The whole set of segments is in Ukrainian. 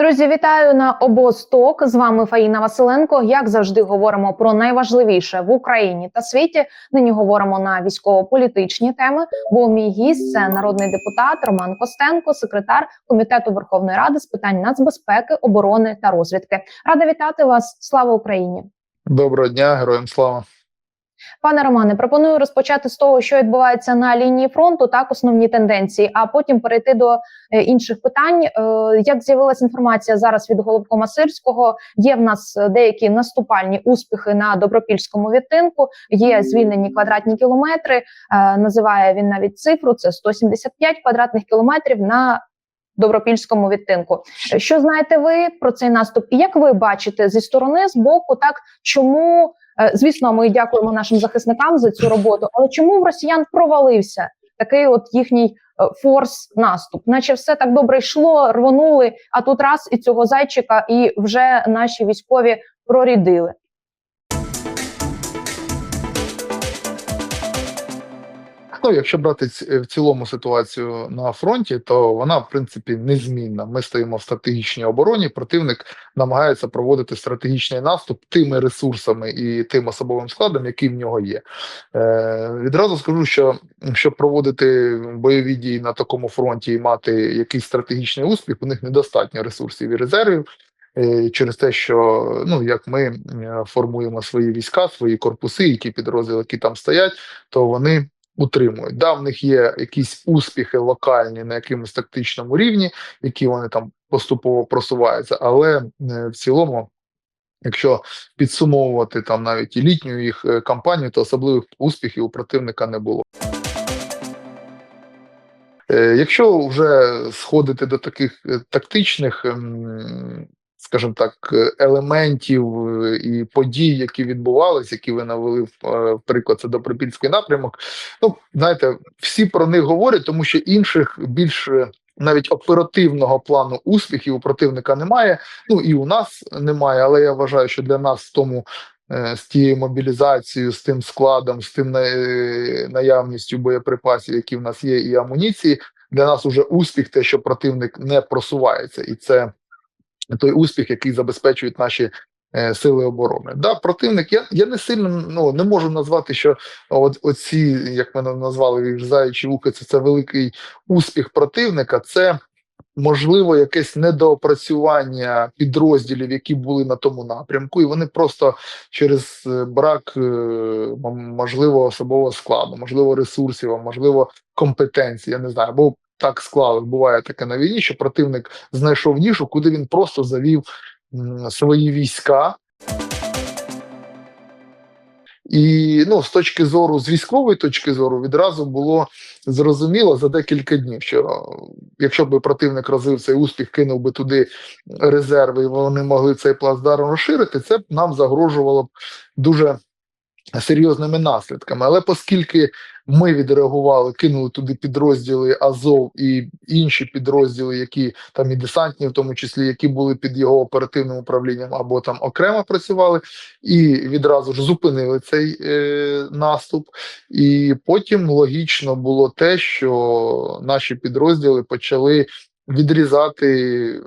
Друзі, вітаю на обосток. З вами Фаїна Василенко. Як завжди, говоримо про найважливіше в Україні та світі. Нині говоримо на військово-політичні теми. Бо мій гість це народний депутат Роман Костенко, секретар комітету Верховної Ради з питань нацбезпеки, оборони та розвідки. Рада вітати вас. Слава Україні! Доброго дня, героям слава. Пане Романе, пропоную розпочати з того, що відбувається на лінії фронту, так основні тенденції, а потім перейти до е, інших питань. Е, як з'явилася інформація зараз від головкома Сирського, є в нас деякі наступальні успіхи на добропільському відтинку. Є звільнені квадратні кілометри. Е, називає він навіть цифру: це 175 квадратних кілометрів на добропільському відтинку. Що знаєте ви про цей наступ? І як ви бачите зі сторони з боку, так чому? Е, Звісно, ми дякуємо нашим захисникам за цю роботу. Але чому в росіян провалився такий от їхній е, форс наступ? Наче все так добре йшло, рвонули, а тут раз і цього зайчика, і вже наші військові прорідили. Ну, якщо брати в цілому ситуацію на фронті, то вона в принципі незмінна. Ми стоїмо в стратегічній обороні. Противник намагається проводити стратегічний наступ тими ресурсами і тим особовим складом, який в нього є. Е, відразу скажу, що щоб проводити бойові дії на такому фронті і мати якийсь стратегічний успіх, у них недостатньо ресурсів і резервів. е, Через те, що ну як ми е, формуємо свої війська, свої корпуси, і ті підрозділи, які там стоять, то вони утримують. Да, в них є якісь успіхи локальні на якомусь тактичному рівні, які вони там поступово просуваються, але е, в цілому. Якщо підсумовувати там навіть і літню їх е, кампанію, то особливих успіхів у противника не було. Е, Якщо вже сходити до таких тактичних, ем, скажімо так, елементів е, і подій, які відбувалися, які ви навели в е, приклад, це Добропільський напрямок. Ну знаєте, всі про них говорять, тому що інших більш е, навіть оперативного плану успіхів у противника немає. Ну і у нас немає, але я вважаю, що для нас в тому. З тією мобілізацією, з тим складом, з тим наявністю боєприпасів, які в нас є, і амуніції, для нас уже успіх, те, що противник не просувається, і це той успіх, який забезпечують наші е, сили оборони. Да, противник, я, я не сильно ну, не можу назвати, що от оці, як ми назвали заячі вуха, це, це великий успіх противника. Це можливо якесь недоопрацювання підрозділів, які були на тому напрямку, і вони просто через е, брак е, можливо особового складу, можливо, ресурсів, можливо, компетенції. Я не знаю, бо так склалось, буває таке на війні, що противник знайшов нішу, куди він просто завів свої війська. І ну, з точки зору, з військової точки зору, відразу було зрозуміло за декілька днів, що якщо б противник розвив цей успіх, кинув би туди резерви, і вони могли цей плацдарм розширити, це б нам загрожувало б дуже серйозними наслідками. Але оскільки ми відреагували, кинули туди підрозділи Азов і інші підрозділи, які там і десантні, в тому числі, які були під його оперативним управлінням або там окремо працювали, і відразу ж зупинили цей е, наступ. І потім логічно було те, що наші підрозділи почали відрізати.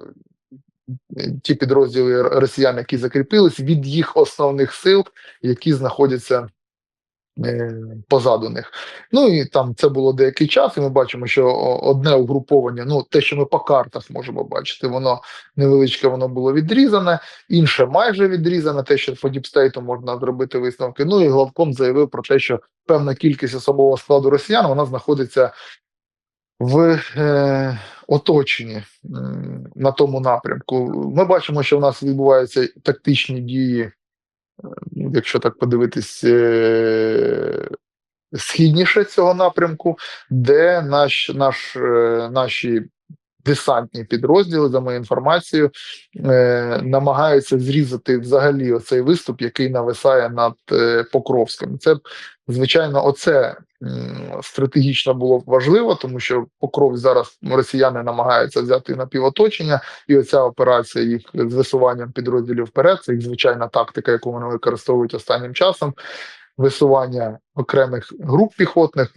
Ті підрозділи росіян, які закріпились, від їх основних сил, які знаходяться е, позаду них. Ну і там це було деякий час, і ми бачимо, що одне угруповання, ну те, що ми по картах можемо бачити, воно невеличке, воно було відрізане, інше майже відрізане. Те, що по діпстейту можна зробити висновки. Ну і главком заявив про те, що певна кількість особового складу росіян вона знаходиться в е, оточенні м, на тому напрямку. Ми бачимо, що в нас відбуваються тактичні дії, е, якщо так подивитись. Е, Східніше цього напрямку, де наш, наш, е, наші десантні підрозділи, за моєю інформацією, е, намагаються зрізати взагалі оцей виступ, який нависає над Покровським. Це звичайно, оце стратегічно було важливо, тому що Покров зараз росіяни намагаються взяти на півоточення, і оця операція їх з висуванням підрозділів вперед. Це їх звичайна тактика, яку вони використовують останнім часом. Висування окремих груп піхотних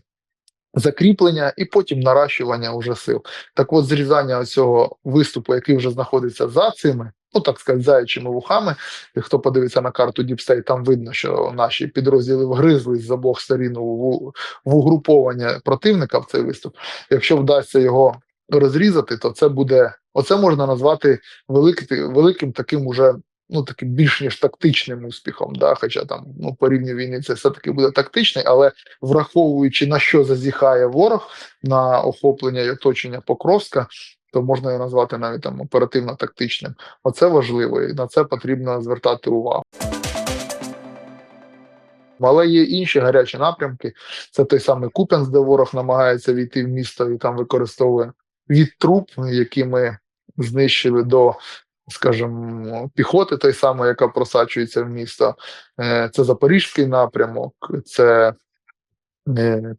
закріплення і потім наращування уже сил. Так от зрізання цього виступу, який вже знаходиться за цими, ну так сказати, заячими вухами. І хто подивиться на карту Діпстей, там видно, що наші підрозділи вгризлись з обох сторін в угруповання противника в цей виступ. Якщо вдасться його розрізати, то це буде оце можна назвати великим, великим таким уже. Ну, таким більш ніж тактичним успіхом, да, хоча там ну по рівню війни це все таки буде тактичний, але враховуючи на що зазіхає ворог на охоплення і оточення Покровська, то можна його назвати навіть там оперативно-тактичним. Оце важливо, і на це потрібно звертати увагу. Але є інші гарячі напрямки. Це той самий Куп'янськ, де ворог намагається війти в місто і там використовує від труп, які ми знищили до, скажімо, піхоти, той самої, яка просачується в місто. Е, Це Запорізький напрямок, це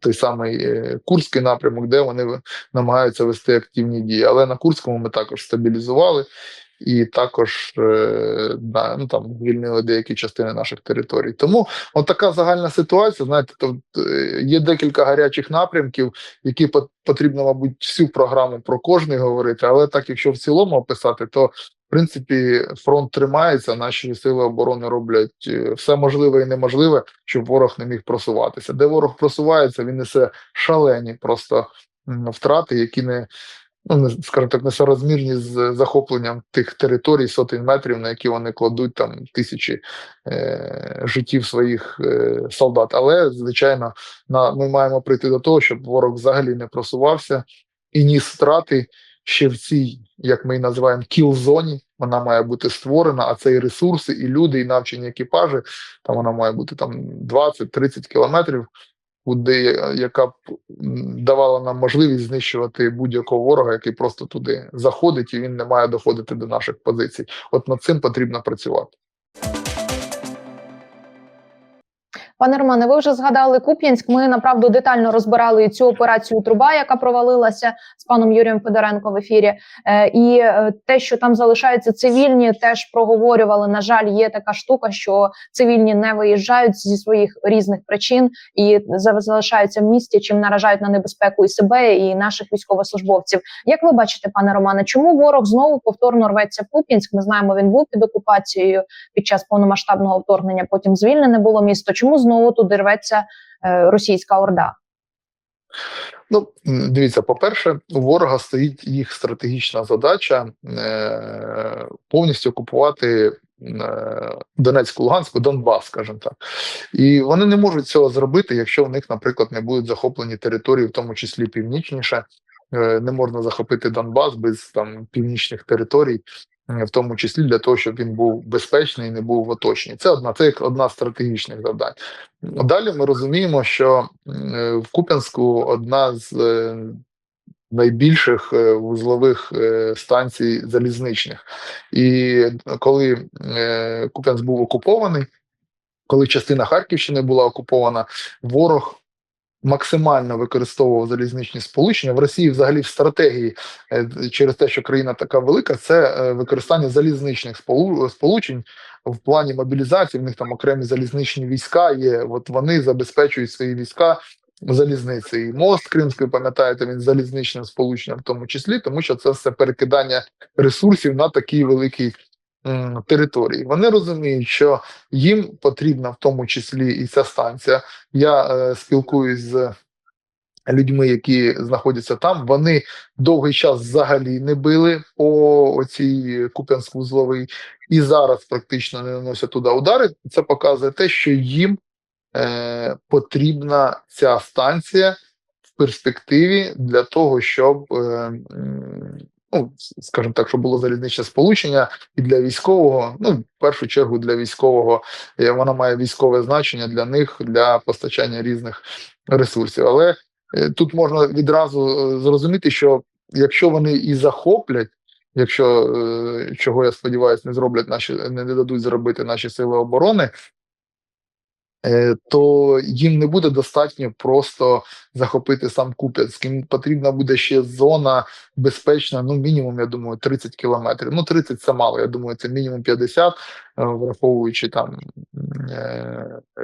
той самий е, Курський напрямок, де вони намагаються вести активні дії. Але на Курському ми також стабілізували і також е, да, ну, там звільнили деякі частини наших територій. Тому от така загальна ситуація. Знаєте, то е, є декілька гарячих напрямків, які пот- потрібно, мабуть, всю програму про кожний говорити. Але так, якщо в цілому описати, то принципі фронт тримається. Наші сили оборони роблять е, все можливе і неможливе, щоб ворог не міг просуватися. Де ворог просувається, він несе шалені просто втрати, які не ну скажімо так, несоразмірні з захопленням тих територій сотень метрів, на які вони кладуть там тисячі е, життів своїх е, солдат. Але звичайно, на ми маємо прийти до того, щоб ворог взагалі не просувався і ніс втрати ще в цій, як ми її називаємо, кіл-зоні. Вона має бути створена, а це і ресурси, і люди, і навчені екіпажі. Там вона має бути там 20-30 кілометрів куди яка б давала нам можливість знищувати будь-якого ворога, який просто туди заходить, і він не має доходити до наших позицій. От над цим потрібно працювати. Пане Романе, ви вже згадали Куп'янськ. Ми направду детально розбирали цю операцію труба, яка провалилася з паном Юрієм Федоренко в ефірі. Е, і е, те, що там залишаються цивільні, теж проговорювали. На жаль, є така штука, що цивільні не виїжджають зі своїх різних причин і залишаються в місті, чим наражають на небезпеку і себе, і наших військовослужбовців. Як ви бачите, пане Романе, чому ворог знову повторно рветься в Куп'янськ? Ми знаємо, він був під окупацією під час повномасштабного вторгнення. Потім звільнене було місто. Чому знову туди рветься е, російська орда? Ну, дивіться, по-перше, у ворога стоїть їх стратегічна задача е- повністю окупувати е- Донецьку, Луганську, Донбас, скажімо так. І вони не можуть цього зробити, якщо в них, наприклад, не будуть захоплені території, в тому числі північніше. Е, Не можна захопити Донбас без там північних територій, в тому числі для того, щоб він був безпечний і не був в оточенні. Це одна це одна з стратегічних завдань. Далі ми розуміємо, що е, в Куп'янську одна з е, найбільших е, вузлових е, станцій залізничних. І коли е, Куп'янськ був окупований, коли частина Харківщини була окупована, ворог максимально використовував залізничні сполучення в Росії, взагалі в стратегії е, через те, що країна така велика, це е, використання залізничних сполу- сполучень в плані мобілізації. В них там окремі залізничні війська є. От вони забезпечують свої війська залізницею. І мост Кримський, пам'ятаєте, він залізничним сполученням, в тому числі, тому що це все перекидання ресурсів на такій великій м, території. Вони розуміють, що їм потрібна в тому числі і ця станція. Я е, спілкуюсь з людьми, які знаходяться там. Вони довгий час взагалі не били по цій Куп'янськ-вузловій і зараз практично не наносять туди удари. Це показує те, що їм е, потрібна ця станція в перспективі для того, щоб. Е, Ну, скажімо так, щоб було залізничне сполучення і для військового, ну в першу чергу для військового, е, вона має військове значення для них для постачання різних ресурсів. Але е, тут можна відразу е, зрозуміти, що якщо вони і захоплять, якщо чого я сподіваюся, не зроблять наші, не дадуть зробити наші сили оборони. То їм не буде достатньо просто захопити сам Куп'янськ. Їм потрібна буде ще зона безпечна, ну мінімум, я думаю, 30 кілометрів. Ну 30 це мало. Я думаю, це мінімум 50. враховуючи там е,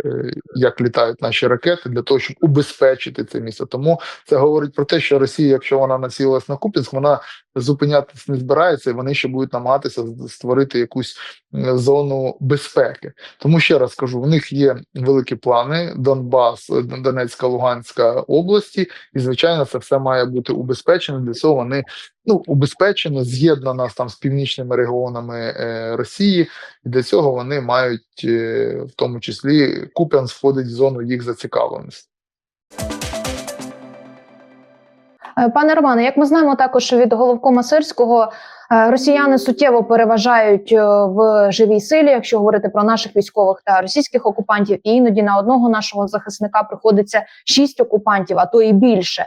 е, як літають наші ракети, для того, щоб убезпечити це місто. Тому це говорить про те, що Росія, якщо вона націлилась на Купінськ, вона зупинятися не збирається, і вони ще будуть намагатися створити якусь зону безпеки. Тому ще раз кажу: у них є великі плани: Донбас, Донецька, Луганська області, і звичайно, це все має бути убезпечено. Для цього вони ну убезпечено, з'єднано там з північними регіонами е, Росії, і для цього вони мають е, в тому числі Куп'янськ входить в зону їх зацікавленості. Е, Пане Романе, як ми знаємо, також від головкома Сирського росіяни суттєво переважають е, в живій силі, якщо говорити про наших військових та російських окупантів, і іноді на одного нашого захисника приходиться шість окупантів, а то і більше.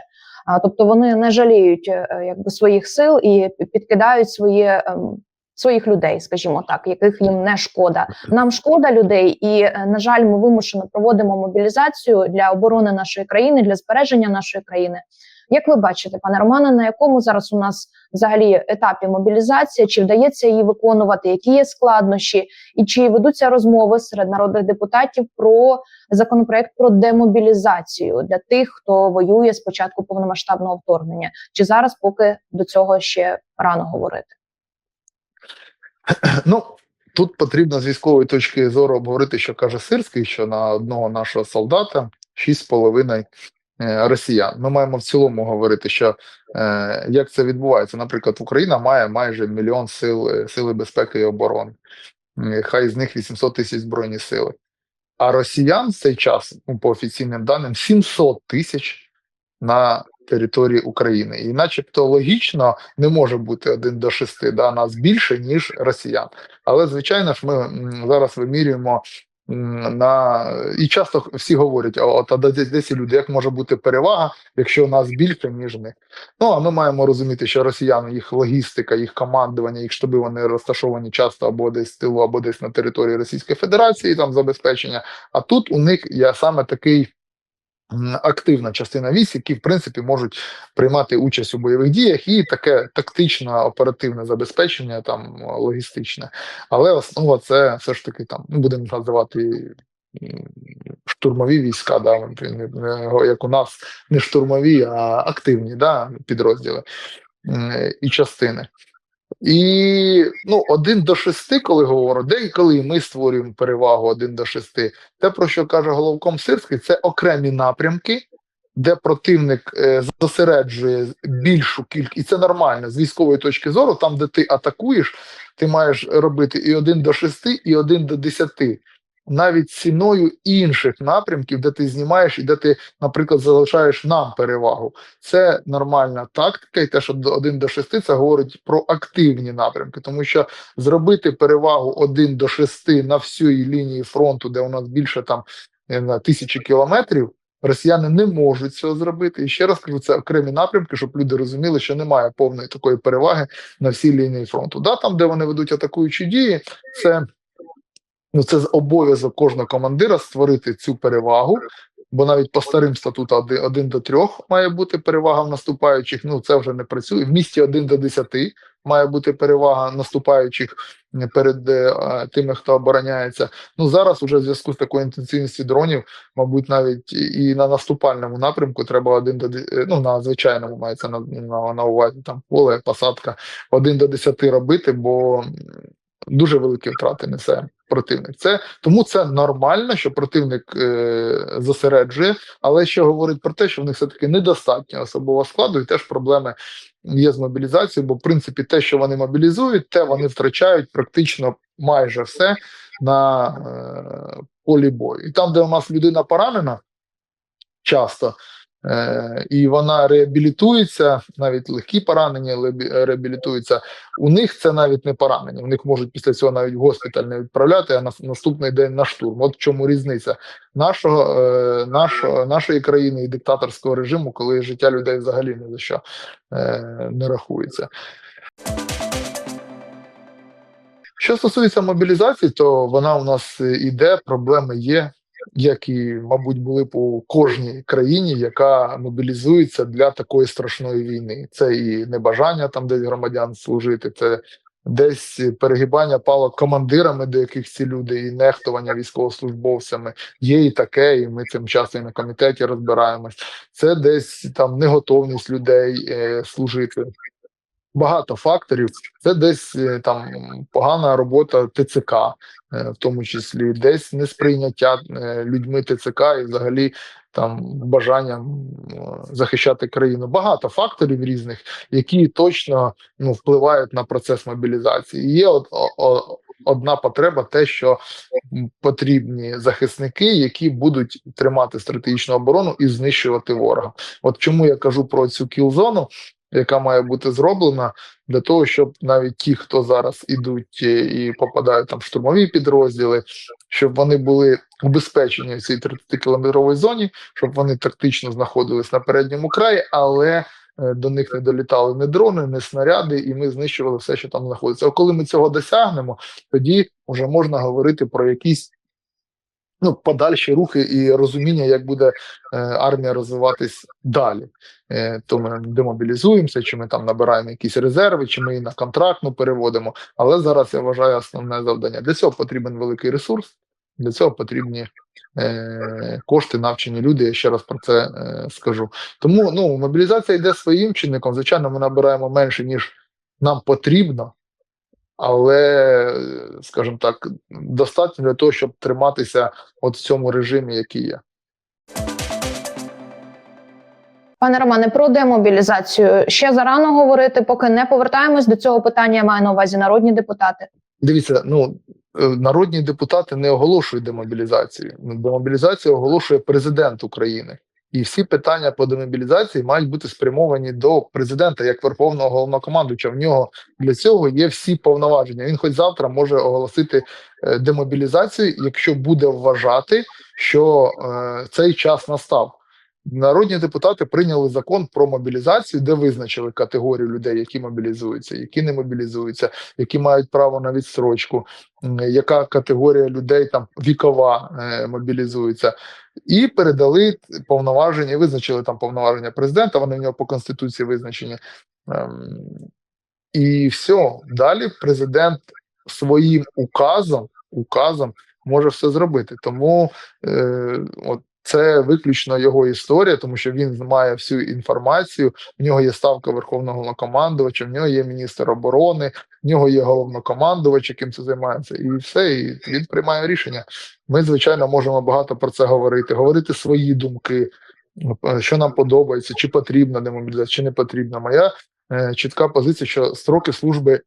Тобто вони не жаліють е, якби своїх сил і підкидають своє. ем, Своїх людей, скажімо так, яких їм не шкода. Нам шкода людей, і е, на жаль, ми вимушено проводимо мобілізацію для оборони нашої країни, для збереження нашої країни. Як ви бачите, пане Романе, на якому зараз у нас взагалі етапі мобілізації? Чи вдається її виконувати? Які є складнощі, і чи ведуться розмови серед народних депутатів про законопроект про демобілізацію для тих, хто воює з початку повномасштабного вторгнення? Чи зараз поки до цього ще рано говорити? Ну тут потрібно з військової точки зору обговорити, що каже Сирський, що на одного нашого солдата 6,5 е, росіян. Ми маємо в цілому говорити, що е, як це відбувається. Наприклад, Україна має майже мільйон сил е, сили безпеки і оборони. Е, Хай з них 800 тисяч збройні сили. А росіян в цей час, ну, по офіційним даним, 700 тисяч на території України. І начебто логічно не може бути один до шести, да, нас більше, ніж росіян. Але, звичайно ж, ми зараз вимірюємо на і часто всі говорять: от а десь, люди, як може бути перевага, якщо нас більше, ніж них. Ну а ми маємо розуміти, що росіяни, їх логістика, їх командування, їх штаби вони розташовані часто або десь тилу, або десь на території Російської Федерації, там забезпечення. А тут у них я саме такий. Активна частина військ, які в принципі можуть приймати участь у бойових діях, і таке тактичне оперативне забезпечення, там логістичне. Але основа це все ж таки там ну будемо називати штурмові війська, да, як у нас не штурмові, а активні да, підрозділи і частини. І ну, один до шести, коли говорю, де коли ми створюємо перевагу один до шести, те, про що каже головком Сирський, це окремі напрямки, де противник е, зосереджує більшу кількість, і це нормально з військової точки зору, там, де ти атакуєш, ти маєш робити і один до шести, і один до десяти. Навіть ціною інших напрямків, де ти знімаєш і де ти, наприклад, залишаєш нам перевагу. Це нормальна тактика, і те, що 1 до 6, це говорить про активні напрямки, тому що зробити перевагу 1 до 6 на всій лінії фронту, де у нас більше там знаю, тисячі кілометрів, росіяни не можуть цього зробити. І ще раз кажу, це окремі напрямки, щоб люди розуміли, що немає повної такої переваги на всій лінії фронту. Да, там, де вони ведуть атакуючі дії, це. Ну, це обов'язок кожного командира створити цю перевагу, бо навіть по старим статутам один, один до трьох має бути перевага в наступаючих. Ну це вже не працює. В місті один до десяти має бути перевага наступаючих перед е, тими, хто обороняється. Ну зараз уже в зв'язку з такою інтенсивністю дронів, мабуть, навіть і на наступальному напрямку треба один до е, ну на звичайному мається на, на, на увазі там поле, посадка один до десяти робити, бо дуже великі втрати несе противник. Це тому це нормально, що противник е, зосереджує, але ще говорить про те, що в них все таки недостатньо особового складу, і теж проблеми є з мобілізацією, бо в принципі те, що вони мобілізують, те вони втрачають практично майже все на е, полі бою. І там, де у нас людина поранена, часто. Е, і вона реабілітується, навіть легкі поранення реабілітуються. У них це навіть не поранення. У них можуть після цього навіть в госпіталь не відправляти, а на наступний день на штурм. От в чому різниця нашого, е, нашого нашої країни і диктаторського режиму, коли життя людей взагалі ні за що е, не рахується. Що стосується мобілізації, то вона у нас е, іде, проблеми є, як і, мабуть, були по кожній країні, яка мобілізується для такої страшної війни. Це і небажання там десь громадян служити, це десь перегибання палок командирами, до яких ці люди, і нехтування військовослужбовцями. Є і таке, і ми цим часто і на комітеті розбираємось. Це десь там неготовність людей е, служити. Багато факторів. Це десь е, там погана робота ТЦК, е, в тому числі, десь несприйняття е, людьми ТЦК і взагалі там бажанням захищати країну. Багато факторів різних, які точно ну, впливають на процес мобілізації. Є от, одна потреба, те, що потрібні захисники, які будуть тримати стратегічну оборону і знищувати ворога. От чому я кажу про цю кілзону, яка має бути зроблена для того, щоб навіть ті, хто зараз ідуть е, і попадають там в штурмові підрозділи, щоб вони були убезпечені в цій 30-кілометровій зоні, щоб вони тактично знаходились на передньому краї, але е, до них не долітали ні дрони, ні снаряди, і ми знищували все, що там знаходиться. А коли ми цього досягнемо, тоді вже можна говорити про якісь ну, подальші рухи і розуміння, як буде е, армія розвиватись далі. Е, то ми демобілізуємося, чи ми там набираємо якісь резерви, чи ми її на контрактну переводимо. Але зараз я вважаю основне завдання. Для цього потрібен великий ресурс, для цього потрібні е, кошти, навчені люди. Я ще раз про це е, скажу. Тому ну, мобілізація йде своїм чинником. Звичайно, ми набираємо менше, ніж нам потрібно. Але, скажімо так, достатньо для того, щоб триматися от в цьому режимі, який є. Пане Романе, про демобілізацію ще зарано говорити, поки не повертаємось до цього питання. Я маю на увазі народні депутати. Дивіться, ну е, народні депутати не оголошують демобілізацію. Демобілізацію оголошує президент України. І всі питання по демобілізації мають бути спрямовані до президента як верховного головнокомандуюча. В нього для цього є всі повноваження. Він хоч завтра може оголосити е, демобілізацію, якщо буде вважати, що е, цей час настав. Народні депутати прийняли закон про мобілізацію, де визначили категорію людей, які мобілізуються, які не мобілізуються, які мають право на відстрочку, яка категорія людей там вікова е, мобілізується, і передали повноваження, визначили там повноваження президента. Вони в нього по конституції визначені. Ем, і все, далі президент своїм указом, указом може все зробити. Тому е, от це виключно його історія, тому що він має всю інформацію. В нього є ставка верховного головнокомандувача, в нього є міністр оборони, в нього є головнокомандувач, яким це займається, і все. І він приймає рішення. Ми, звичайно, можемо багато про це говорити, говорити свої думки, що нам подобається, чи потрібна демобілізація, чи не потрібна. Моя е, чітка позиція, що строки служби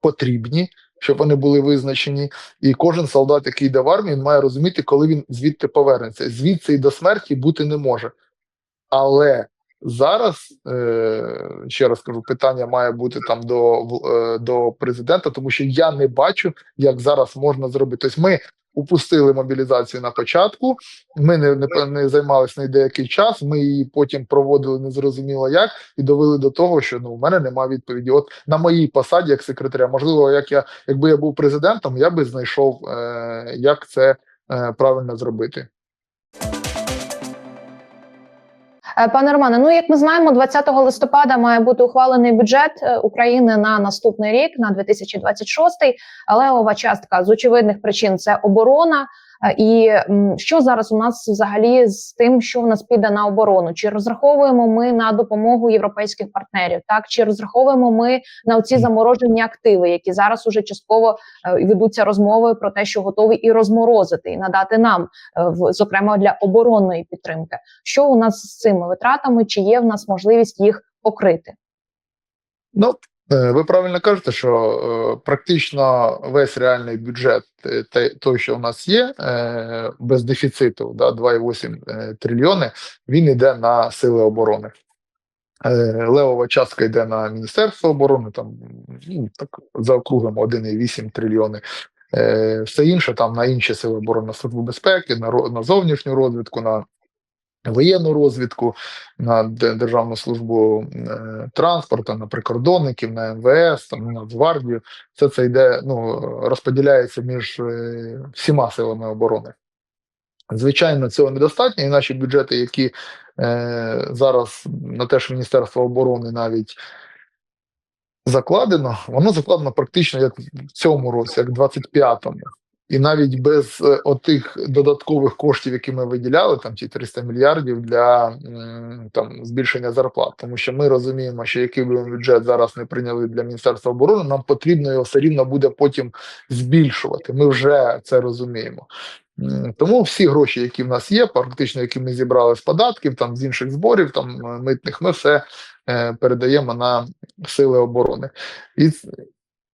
потрібні, щоб вони були визначені, і кожен солдат, який йде в армію, він має розуміти, коли він звідти повернеться. Звідси і до смерті бути не може. Але зараз е, ще раз кажу, питання має бути там до, е, до президента, тому що я не бачу, як зараз можна зробити. Тобто ми упустили мобілізацію на початку. Ми не, не, не займалися на деякий час. Ми її потім проводили незрозуміло як і довели до того, що ну у мене немає відповіді. От на моїй посаді як секретаря, можливо, як я якби я був президентом, я би знайшов, е, як це е, правильно зробити. Пане Романе, ну як ми знаємо, 20 листопада має бути ухвалений бюджет е, України на наступний рік, на 2026, але левова частка з очевидних причин це оборона. Е, І що зараз у нас взагалі з тим, що в нас піде на оборону? Чи розраховуємо ми на допомогу європейських партнерів? Так чи розраховуємо ми на ці заморожені активи, які зараз уже частково е, ведуться розмови про те, що готові і розморозити, і надати нам, е, в- зокрема для оборонної підтримки? Що у нас з цими витратами? Чи є в нас можливість їх покрити? Ну, ви правильно кажете, що е, практично весь реальний бюджет, е, той, що в нас є, е, без дефіциту, да, 2,8 е, трильйони, він йде на сили оборони. Е, Левова частка йде на Міністерство оборони, там ну, так заокруглимо 1,8 трильйони. Е, Все інше там на інші сили оборони, на службу безпеки, на, на зовнішню розвідку, на воєнну розвідку, на Державну службу е, транспорту, на прикордонників, на МВС, там, на Нацгвардію. Все це йде, ну, розподіляється між е, всіма силами оборони. Звичайно, цього недостатньо, і наші бюджети, які е, зараз на те, що Міністерство оборони навіть закладено, воно закладено практично як в цьому році, як в 25-му. І навіть без е, отих додаткових коштів, які ми виділяли, там ті 300 мільярдів для там збільшення зарплат, тому що ми розуміємо, що який би бюджет зараз не прийняли для міністерства оборони, нам потрібно його все рівно буде потім збільшувати. Ми вже це розуміємо. Тому всі гроші, які в нас є, практично які ми зібрали з податків, там з інших зборів, там митних, ми все е, передаємо на сили оборони. І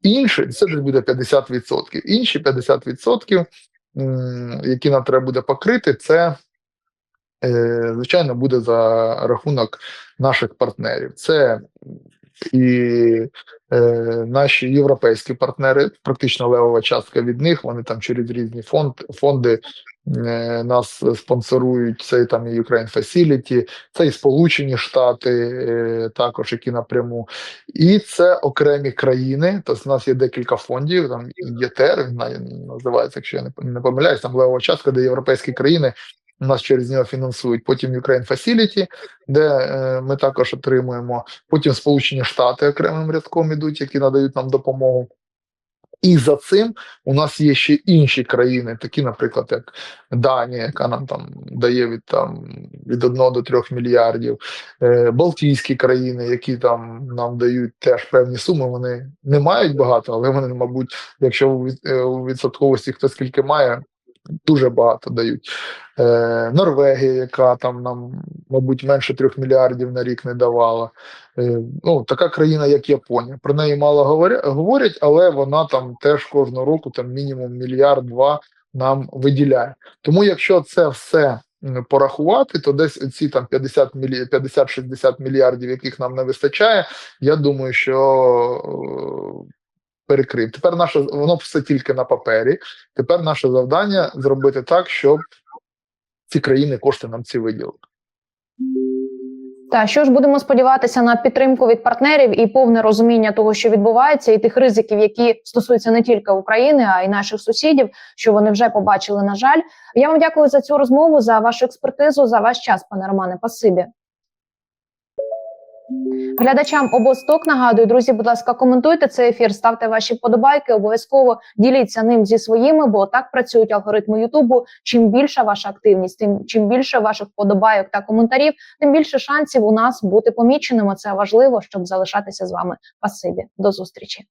інші це десь буде 50%. Інші 50%, які нам треба буде покрити, це е, звичайно буде за рахунок наших партнерів. Це і е, наші європейські партнери, практично левова частка від них. Вони там через різні фонд, фонди нас спонсорують. Це там і Ukraine Facility, це і Сполучені Штати, е, також які напряму, і це окремі країни. Тобто у нас є декілька фондів. Там ЄТР називається, якщо я не, не помиляюсь, там левова частка, де європейські країни. Нас через нього фінансують. Потім Ukraine Facility, де е, ми також отримуємо. Потім Сполучені Штати окремим рядком ідуть, які надають нам допомогу. І за цим у нас є ще інші країни, такі, наприклад, як Данія, яка нам там дає від там від 1 до 3 мільярдів, е, Балтійські країни, які там нам дають теж певні суми. Вони не мають багато, але вони, мабуть, якщо у е, відсотковості хто скільки має, дуже багато дають. Е, Норвегія, яка там нам, мабуть, менше 3 мільярдів на рік не давала. Е, ну, така країна, як Японія. Про неї мало говоря- говорять, але вона там теж кожного року там мінімум мільярд-два нам виділяє. Тому, якщо це все порахувати, то десь ці там 50 мілі... 50-60 мільярдів, яких нам не вистачає, я думаю, що е, перекрив. Тепер наше воно все тільки на папері. Тепер наше завдання зробити так, щоб ці країни кошти нам ці виділили. Та що ж будемо сподіватися на підтримку від партнерів і повне розуміння того, що відбувається, і тих ризиків, які стосуються не тільки України, а й наших сусідів, що вони вже побачили. На жаль, я вам дякую за цю розмову, за вашу експертизу, за ваш час, пане Романе. Пасибі. Глядачам обосток нагадую, друзі, будь ласка, коментуйте цей ефір, ставте ваші подобайки, обов'язково діліться ним зі своїми, бо так працюють алгоритми Ютубу. Чим більша ваша активність, тим чим більше ваших подобайок та коментарів, тим більше шансів у нас бути поміченими. Це важливо, щоб залишатися з вами. Пасибі. До зустрічі.